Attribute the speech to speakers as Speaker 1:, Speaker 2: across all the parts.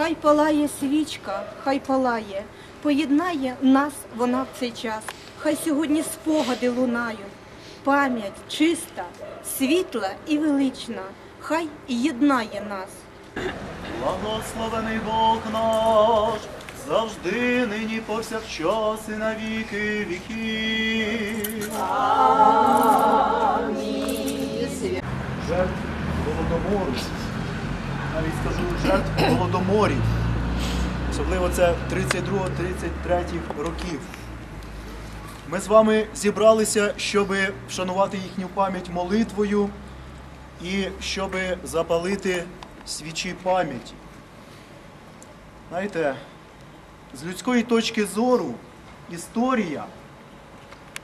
Speaker 1: Хай палає свічка, хай палає, поєднає нас вона в цей час. Хай сьогодні спогади лунають, пам'ять чиста, світла і велична, хай єднає нас.
Speaker 2: Благословений Бог наш, завжди, нині, повсякчас і на віки віків. Жертв голодомору, навіть скажу жертв голодоморів. Особливо це 32-33 років. Ми з вами зібралися, щоб вшанувати їхню пам'ять молитвою і щоб запалити свічі пам'яті. Знаєте, з людської точки зору історія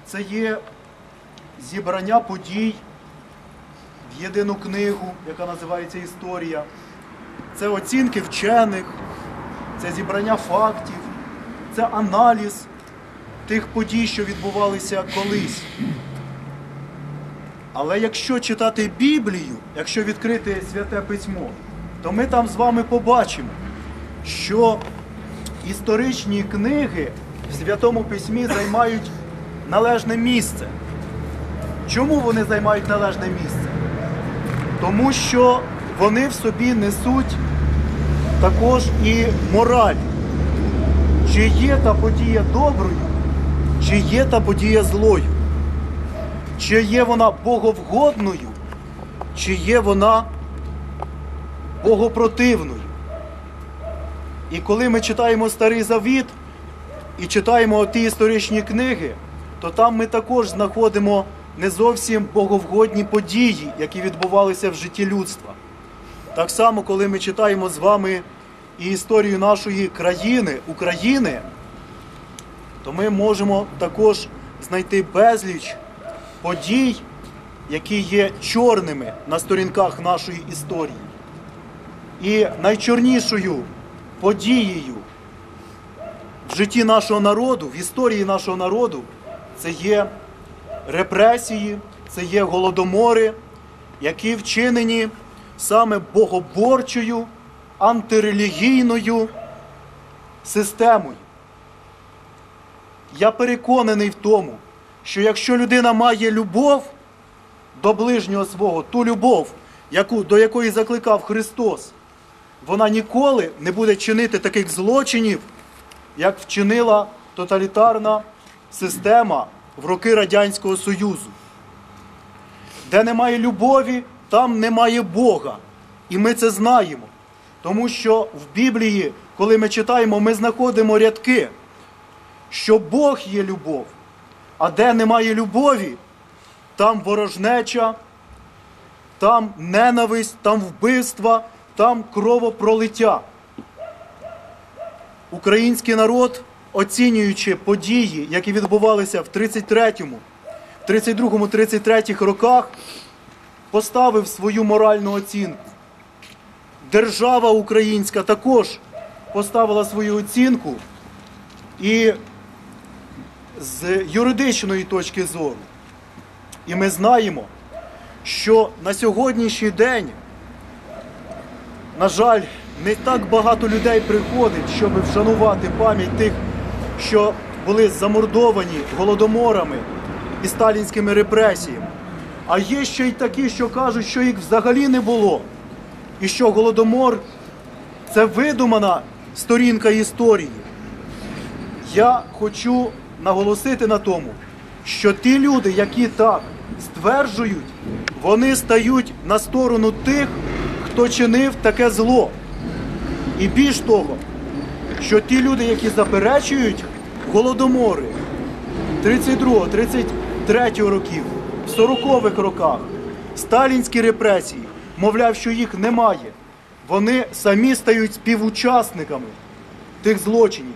Speaker 2: це є зібрання подій в єдину книгу, яка називається Історія. Це оцінки вчених, це зібрання фактів, це аналіз тих подій, що відбувалися колись. Але якщо читати Біблію, якщо відкрити святе письмо, то ми там з вами побачимо, що історичні книги в Святому Письмі займають належне місце. Чому вони займають належне місце? Тому що вони в собі несуть також і мораль. Чи є та подія доброю, чи є та подія злою. Чи є вона боговгодною, чи є вона богопротивною. І коли ми читаємо Старий Завіт і читаємо ті історичні книги, то там ми також знаходимо не зовсім боговгодні події, які відбувалися в житті людства. Так само, коли ми читаємо з вами і історію нашої країни, України, то ми можемо також знайти безліч подій, які є чорними на сторінках нашої історії. І найчорнішою подією в житті нашого народу, в історії нашого народу, це є репресії, це є голодомори, які вчинені саме богоборчою, антирелігійною системою. Я переконаний в тому, що якщо людина має любов до ближнього свого, ту любов, яку, до якої закликав Христос, вона ніколи не буде чинити таких злочинів, як вчинила тоталітарна система в роки Радянського Союзу. Де немає любові, там немає Бога. І ми це знаємо. Тому що в Біблії, коли ми читаємо, ми знаходимо рядки, що Бог є любов. А де немає любові, там ворожнеча, там ненависть, там вбивства, там кровопролиття. Український народ, оцінюючи події, які відбувалися в 33-му, 32-му, 33-х роках, поставив свою моральну оцінку. Держава українська також поставила свою оцінку і з юридичної точки зору. І ми знаємо, що на сьогоднішній день, на жаль, не так багато людей приходить, щоб вшанувати пам'ять тих, що були замордовані голодоморами і сталінськими репресіями. А є ще й такі, що кажуть, що їх взагалі не було. І що голодомор це видумана сторінка історії. Я хочу наголосити на тому, що ті люди, які так стверджують, вони стають на сторону тих, хто чинив таке зло. І більш того, що ті люди, які заперечують голодомори 32-33 років, 40-х роках, сталінські репресії, мовляв, що їх немає, вони самі стають співучасниками тих злочинів,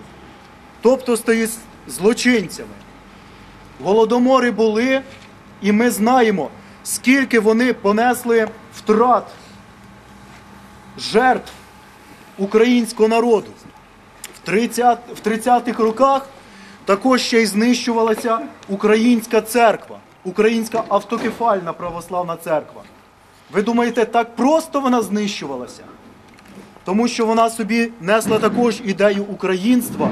Speaker 2: тобто стають злочинцями. Голодомори були, і ми знаємо, скільки вони понесли втрат жертв українського народу. В 30 в 30-х роках також ще й знищувалася українська церква, українська автокефальна православна церква. Ви думаєте, так просто вона знищувалася? тому що вона собі несла також ідею українства.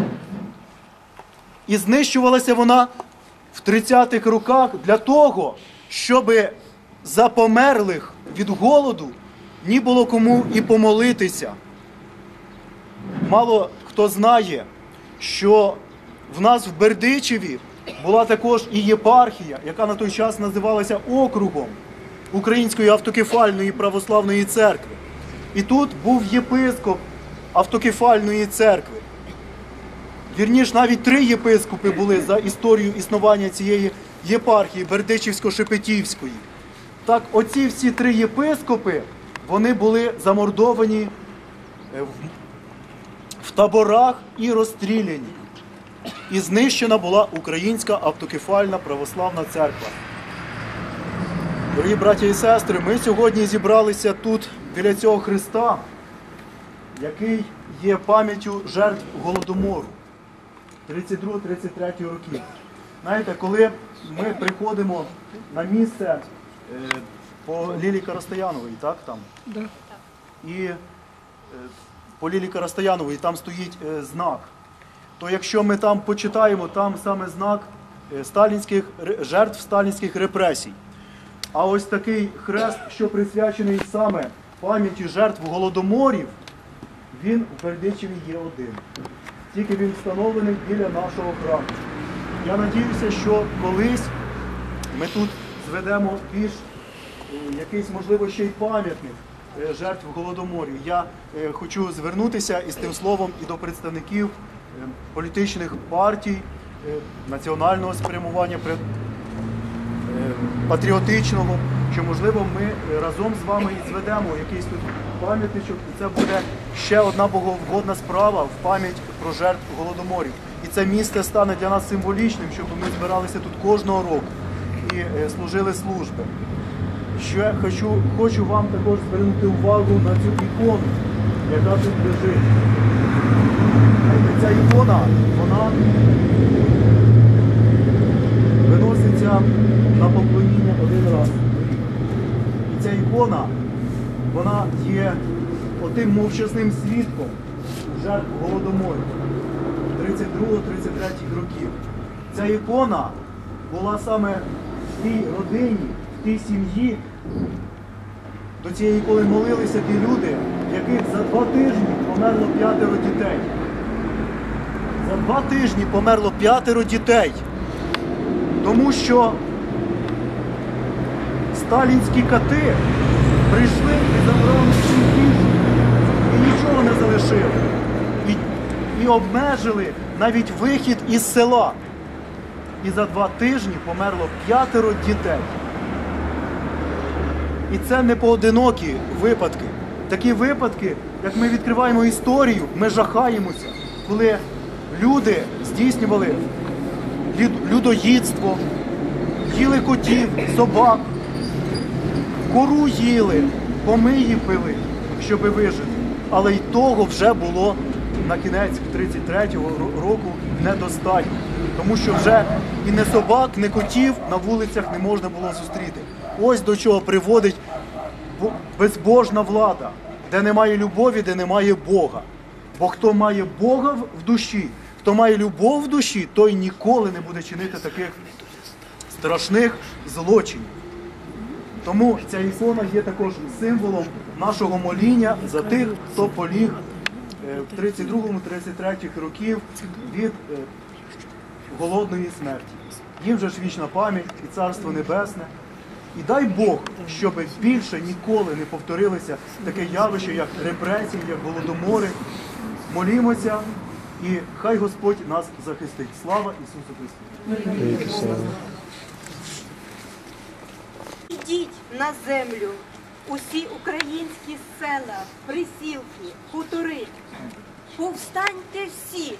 Speaker 2: І знищувалася вона в 30-х роках для того, щоб за померлих від голоду ні було кому і помолитися. Мало хто знає, що в нас в Бердичеві була також і єпархія, яка на той час називалася округом Української автокефальної православної церкви. І тут був єпископ автокефальної церкви. Вірніш, навіть три єпископи були за історію існування цієї єпархії Бердичівсько-Шепетівської. Так, оці всі три єпископи, вони були замордовані е, в, в таборах і розстріляні. І знищена була Українська автокефальна православна церква. Дорогі браті і сестри, ми сьогодні зібралися тут біля цього Христа, який є пам'яттю жертв Голодомору 32-33 років. Знаєте, коли ми приходимо на місце е, по Лілі Карастаянової, так там?
Speaker 3: Да.
Speaker 2: І е, по Лілі Карастаянової там стоїть е, знак. То якщо ми там почитаємо, там саме знак е, сталінських жертв сталінських репресій. А ось такий хрест, що присвячений саме пам'яті жертв голодоморів, він у Бердичеві є один. Тільки він встановлений біля нашого храму. Я надіюся, що колись ми тут зведемо більш е, якийсь, можливо, ще й пам'ятник е, жертв голодоморів. Я хочу звернутися із тим словом і до представників політичних партій е, національного спрямування, е, патріотичного, що можливо ми е, разом з вами і зведемо якийсь тут пам'ятничок, і це буде ще одна боговгодна справа в пам'ять про жертв голодоморів. І це місце стане для нас символічним, щоб ми збиралися тут кожного року і е, служили служби. Ще хочу, хочу вам також звернути увагу на цю ікону, яка тут лежить. Ця ікона, вона виноситься на поклоніння один раз. І ця ікона, вона є отим мовчасним свідком жертв голодоморів 32-33 років. Ця ікона була саме в тій родині, в тій сім'ї. До цієї ікони молилися ті люди, яких за два тижні померло п'ятеро дітей. За два тижні померло п'ятеро дітей. Тому що сталінські кати прийшли і забрали всю їжу і нічого не залишили. І, і обмежили навіть вихід із села. І за два тижні померло п'ятеро дітей. І це не поодинокі випадки. Такі випадки, як ми відкриваємо історію, ми жахаємося, коли люди здійснювали людоїдство, їли котів, собак, кору їли, помиї пили, щоб вижити. Але й того вже було на кінець 33-го року недостатньо. Тому що вже і не собак, не котів на вулицях не можна було зустріти. Ось до чого приводить безбожна влада, де немає любові, де немає Бога. Бо хто має Бога в душі, хто має любов в душі, той ніколи не буде чинити таких страшних злочинів. Тому ця ікона є також символом нашого моління за тих, хто поліг е, в 32-33 років від е, голодної смерті. Їм же ж вічна пам'ять і царство небесне. І дай Бог, щоб більше ніколи не повторилося таке явище, як репресії, як голодомори. Молімося, і хай Господь нас захистить. Слава Ісусу Христу!
Speaker 1: Йдіть на землю усі українські села, присілки, хутори. Повстаньте всі,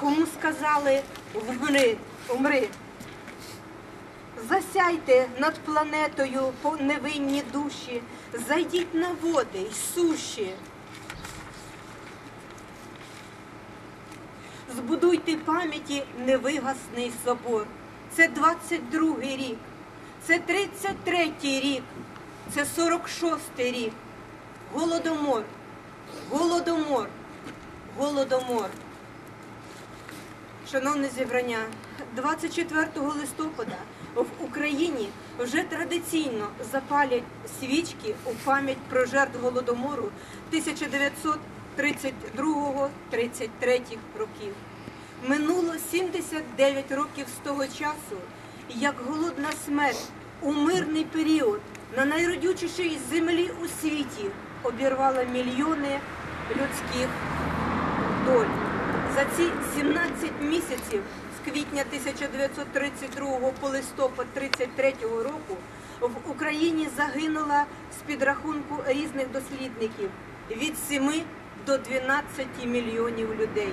Speaker 1: кому сказали вмри, умри. Засяйте над планетою по невинні душі, зайдіть на води й суші. Збудуйте пам'яті невигасний собор. Це 22-й рік, це 33-й рік, це 46-й рік. Голодомор, Голодомор. Голодомор. Шановне зібрання, 24 листопада в Україні вже традиційно запалять свічки у пам'ять про жертв голодомору 1932-33 років. Минуло 79 років з того часу, як голодна смерть у мирний період на найродючішій землі у світі обірвала мільйони людських доль. За ці 17 місяців квітня 1932 по листопад 33 року в Україні загинуло з підрахунку різних дослідників від 7 до 12 мільйонів людей.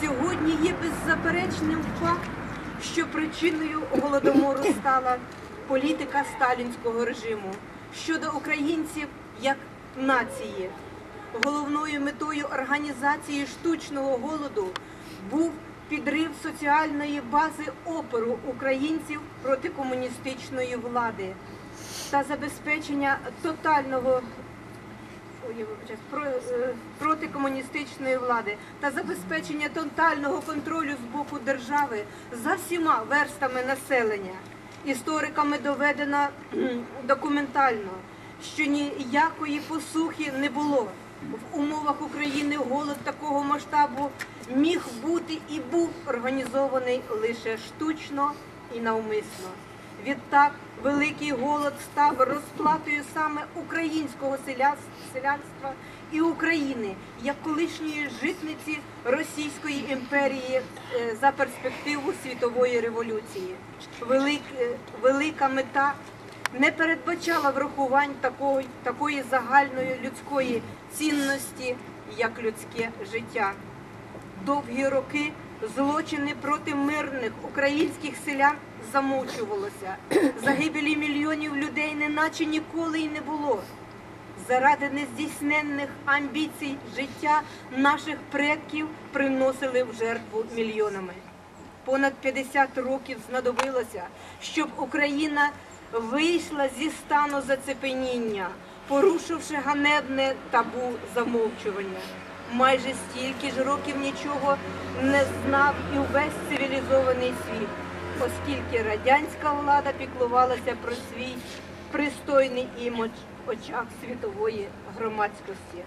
Speaker 1: Сьогодні є беззаперечним факт, що причиною голодомору стала політика сталінського режиму щодо українців як нації. Головною метою організації штучного голоду був підрив соціальної бази опору українців проти комуністичної влади та забезпечення тотального е, проти комуністичної влади та забезпечення тотального контролю з боку держави за всіма верстами населення. Істориками доведено документально, що ніякої посухи не було. В умовах України голод такого масштабу міг бути і був організований лише штучно і навмисно. Відтак великий голод став розплатою саме українського селянства і України як колишньої житниці Російської імперії е, за перспективу світової революції. Е, велика мета не передбачала врахувань такої, такої загальної людської цінності, як людське життя довгі роки злочини проти мирних українських селян замовчувалося. Загибелі мільйонів людей неначе ніколи й не було. Заради нездійсненних амбіцій життя наших предків приносили в жертву мільйонами. Понад 50 років знадобилося, щоб Україна вийшла зі стану зацепеніння, порушивши ганебне табу замовчування. Майже стільки ж років нічого не знав і увесь цивілізований світ, оскільки радянська влада піклувалася про свій пристойний імідж в очах світової громадськості.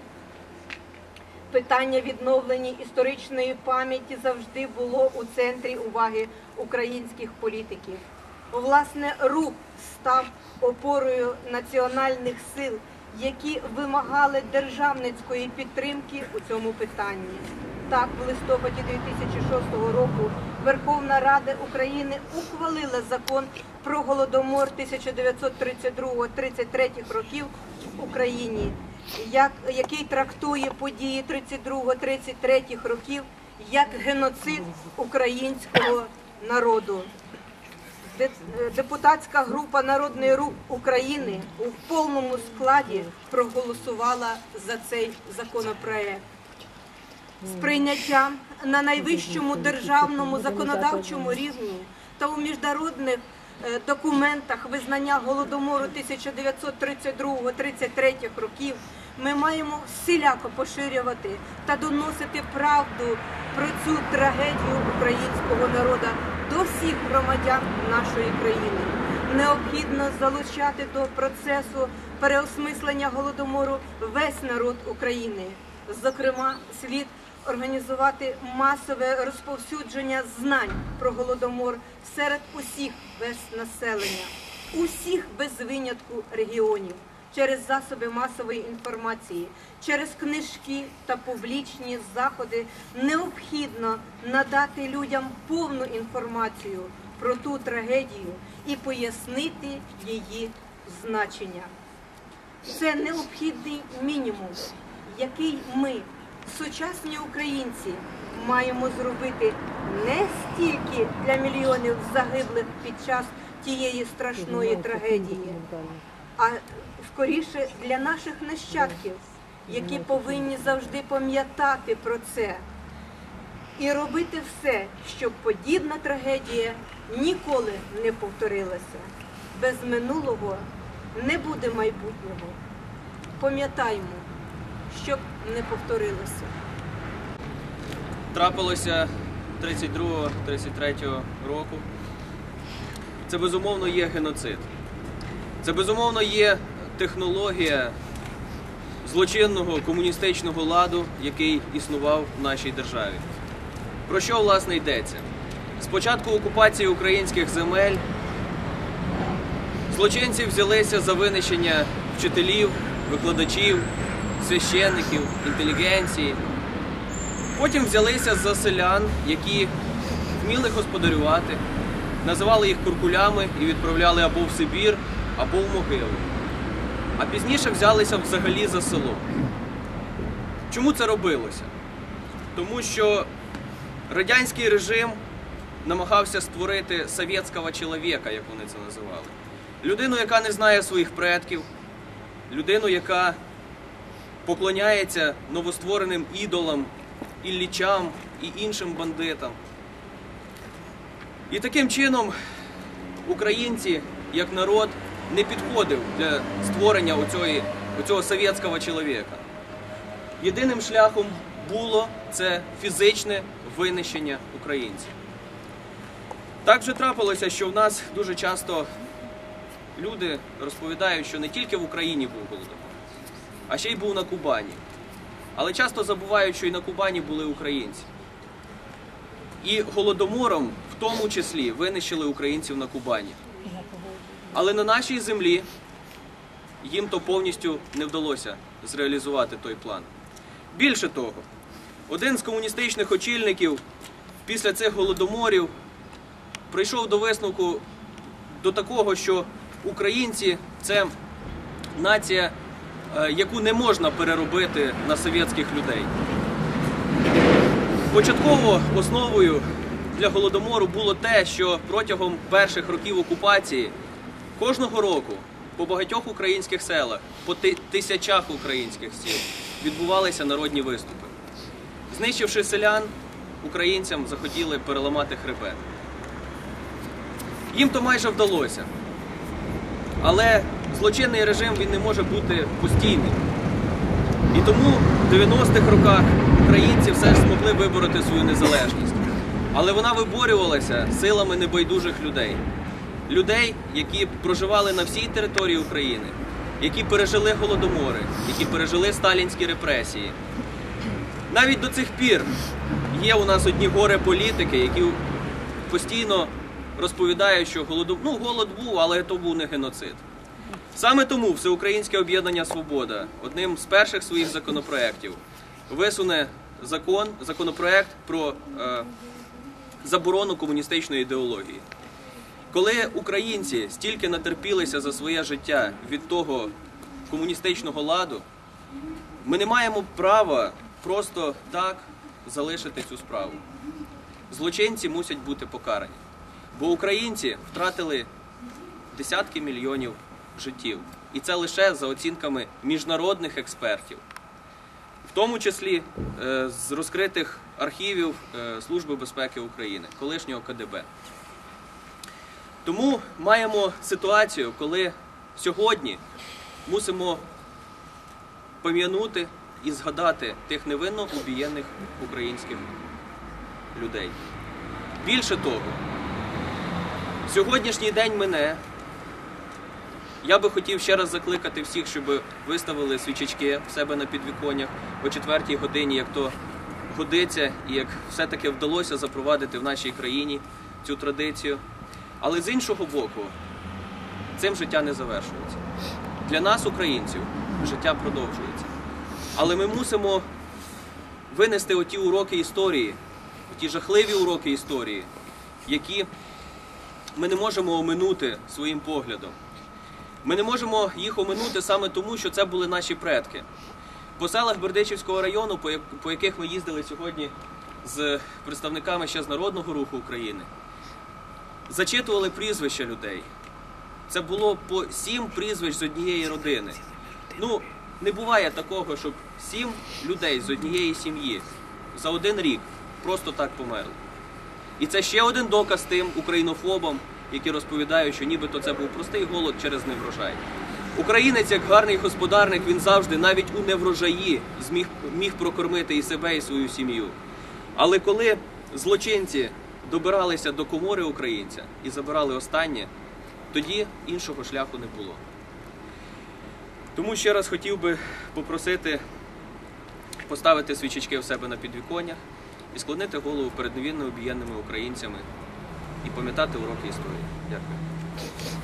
Speaker 1: Питання відновлення історичної пам'яті завжди було у центрі уваги українських політиків. Власне, рух став опорою національних сил, які вимагали державницької підтримки у цьому питанні. Так, в листопаді 2006 року Верховна Рада України ухвалила закон про голодомор 1932-33 років в Україні, як, який трактує події 32-33 років як геноцид українського народу. Де- Депутатська група Народний рух України у повному складі проголосувала за цей законопроект. З прийняттям на найвищому державному законодавчому рівні та у міжнародних е, документах визнання голодомору 1932-33 років ми маємо всіляко поширювати та доносити правду про цю трагедію українського народу до всіх громадян нашої країни. Необхідно залучати до процесу переосмислення голодомору весь народ України. Зокрема, слід організувати масове розповсюдження знань про голодомор серед усіх верст населення, усіх без винятку регіонів, через засоби масової інформації, через книжки та публічні заходи необхідно надати людям повну інформацію про ту трагедію і пояснити її значення. Це необхідний мінімум, який ми, сучасні українці, маємо зробити не стільки для мільйонів загиблих під час тієї страшної трагедії, а скоріше для наших нащадків, які повинні завжди пам'ятати про це і робити все, щоб подібна трагедія ніколи не повторилася. Без минулого не буде майбутнього. Пам'ятаймо, щоб не повторилося.
Speaker 3: трапилося 32-33 року. Це безумовно є геноцид. Це безумовно є технологія злочинного комуністичного ладу, який існував в нашій державі. Про що власне йдеться? Спочатку окупації українських земель злочинці взялися за винищення вчителів, викладачів, священників, інтелігенції. Потім взялися за селян, які вміли господарювати, називали їх куркулями і відправляли або в Сибір, або в могилу. А пізніше взялися взагалі за село. Чому це робилося? Тому що радянський режим намагався створити совєтського чоловіка, як вони це називали. Людину, яка не знає своїх предків, людину, яка поклоняється новоствореним ідолам, іллічам і іншим бандитам. І таким чином українці, як народ, не підходив для створення оцього, оцього совєтського чоловіка. Єдиним шляхом було це фізичне винищення українців. Так вже трапилося, що в нас дуже часто люди розповідають, що не тільки в Україні був голодомор, а ще й був на Кубані. Але часто забувають, що і на Кубані були українці. І голодомором в тому числі винищили українців на Кубані. Але на нашій землі їм то повністю не вдалося зреалізувати той план. Більше того, один з комуністичних очільників після цих голодоморів прийшов до висновку до такого, що українці це нація, е, яку не можна переробити на совєтських людей. Початково основою для голодомору було те, що протягом перших років окупації кожного року по багатьох українських селах, по тисячах українських сіл відбувалися народні виступи. Знищивши селян, українцям захотіли переламати хребет. Їм то майже вдалося. Але злочинний режим він не може бути постійним. І тому в 90-х роках українці все ж змогли вибороти свою незалежність. Але вона виборювалася силами небайдужих людей. Людей, які проживали на всій території України, які пережили голодомори, які пережили сталінські репресії. Навіть до цих пір є у нас одні горе політики, які постійно розповідають, що голодом... ну, голод був, але то був не геноцид. Саме тому Всеукраїнське об'єднання Свобода одним з перших своїх законопроєктів висуне закон, законопроєкт про е, заборону комуністичної ідеології. Коли українці стільки натерпілися за своє життя від того комуністичного ладу, ми не маємо права просто так залишити цю справу. Злочинці мусять бути покарані. Бо українці втратили десятки мільйонів життів. І це лише за оцінками міжнародних експертів, в тому числі е, з розкритих архівів е, Служби безпеки України, колишнього КДБ. Тому маємо ситуацію, коли сьогодні мусимо пам'янути і згадати тих невинно убієнних українських людей. Більше того, сьогоднішній день мине. Я би хотів ще раз закликати всіх, щоб виставили свічечки в себе на підвіконнях о четвертій годині, як то годиться, і як все-таки вдалося запровадити в нашій країні цю традицію. Але з іншого боку, цим життя не завершується. Для нас, українців, життя продовжується. Але ми мусимо винести оті уроки історії, ті жахливі уроки історії, які ми не можемо оминути своїм поглядом. Ми не можемо їх оминути саме тому, що це були наші предки. По селах Бердичівського району, по яких ми їздили сьогодні з представниками ще з Народного руху України, зачитували прізвища людей. Це було по сім прізвищ з однієї родини. Ну, не буває такого, щоб сім людей з однієї сім'ї за один рік просто так померли. І це ще один доказ тим українофобам, які розповідають, що нібито це був простий голод через неврожай. Українець, як гарний господарник, він завжди, навіть у неврожаї, зміг міг прокормити і себе, і свою сім'ю. Але коли злочинці добиралися до комори українця і забирали останнє, тоді іншого шляху не було. Тому ще раз хотів би попросити поставити свічечки в себе на підвіконня і склонити голову перед невінно об'єднаними українцями і пам'ятати уроки історії. Дякую.